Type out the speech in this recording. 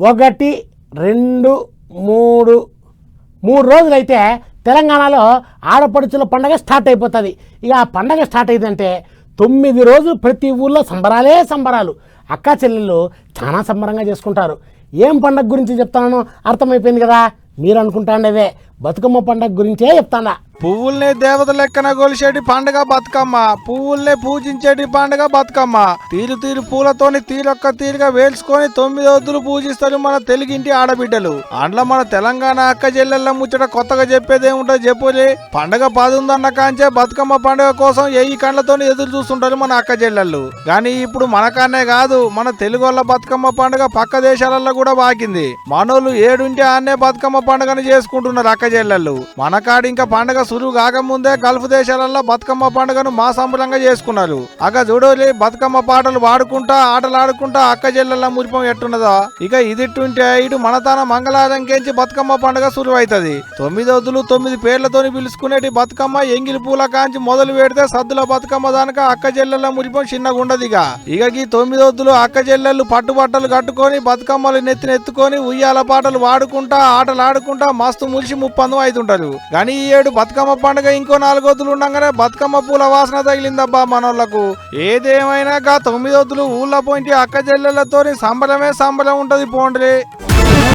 ఒకటి రెండు మూడు. మూడు రోజులైతే తెలంగాణలో ఆడపడుచుల పండగ స్టార్ట్ అయిపోతుంది. ఇక ఆ పండగ స్టార్ట్ అయిందంటే తొమ్మిది రోజులు ప్రతి ఊళ్ళో సంబరాలే సంబరాలు. అక్కా చెల్లెళ్ళు చాలా సంబరంగా చేసుకుంటారు. ఏం పండగ గురించి చెప్తానో అర్థమైపోయింది కదా? మీరు అనుకుంటాండేవే బతుకమ్మ పండగ గురించే చెప్తానా? పువ్వుల్ని దేవత లెక్కన గొలిసేటి పండగ బతుకమ్మ. పువ్వుల్ని పూజించేటి పండగ బతుకమ్మ. తీరు తీరు పూలతోని తీరొక్క తీరుగా వేల్చుకొని తొమ్మిది వద్దులు పూజిస్తారు మన తెలుగింటి ఆడబిడ్డలు. అండ్ల మన తెలంగాణ అక్క చెల్లెళ్ళ ముచ్చట కొత్తగా చెప్పేదేముంటో చెప్పులే. పండగ పదుందన్న కాంచే బతుకమ్మ పండుగ కోసం ఎయ్యి కండ్లతోని ఎదురు చూస్తుంటారు మన అక్క చెల్లెళ్ళు. కానీ ఇప్పుడు మనకానే కాదు మన తెలుగు వాళ్ళ బతుకమ్మ పండుగ పక్క దేశాలలో కూడా బాకింది మనోళ్ళు ఏడుంటే ఆనే బతుకమ్మ పండుగను చేసుకుంటున్నారు అక్క చెల్లెళ్ళు మనకాడ ఇంకా పండగ సురువు కాకముందే గల్ఫ్ దేశాలలో బతుకమ్మ పండుగను మా సంబరంగా చేసుకున్నారు. అక్క చూడోలి బతుకమ్మ పాటలు పాడుకుంటా ఆటలు ఆడుకుంటా అక్క చెల్లెళ్ళ మురిపం ఎట్టున్నదా? ఇక ఇదిట్టుంటే ఇటు మనతాన మంగళారం కేంచి బతుకమ్మ పండుగ సురువు అవుతుంది తొమ్మిది వద్దులు తొమ్మిది పేర్లతోని పిలుచుకునేటి బతుకమ్మ ఎంగిలి పూల కాంచి మొదలు పెడితే సద్దుల బతుకమ్మ దానిక అక్క చెల్లెళ్ళ మురిపం చిన్నగా ఉండదు ఇక ఇక ఈ తొమ్మిది వద్దులు అక్క చెల్లెళ్ళు పట్టుబట్టలు కట్టుకొని బతుకమ్మలు నెత్తి నెత్తుకొని ఉయ్యాల పాటలు వాడుకుంటా ఆటలు ఆడుకుంటా మస్తు ముప్ప ముప్పందం అవుతుంటారు కానీ ఈ ఏడు బతుకమ్మ పండుగ ఇంకో నాలుగోతులు ఉండగానే బతుకమ్మ పూల వాసన తగిలిందబ్బా మనోళ్ళకు ఏదేమైనా గా తొమ్మిది ఊళ్ళో పోయింటి అక్క చెల్లెళ్ళతో సంబరమే సంబరం ఉంటది పోండ్రి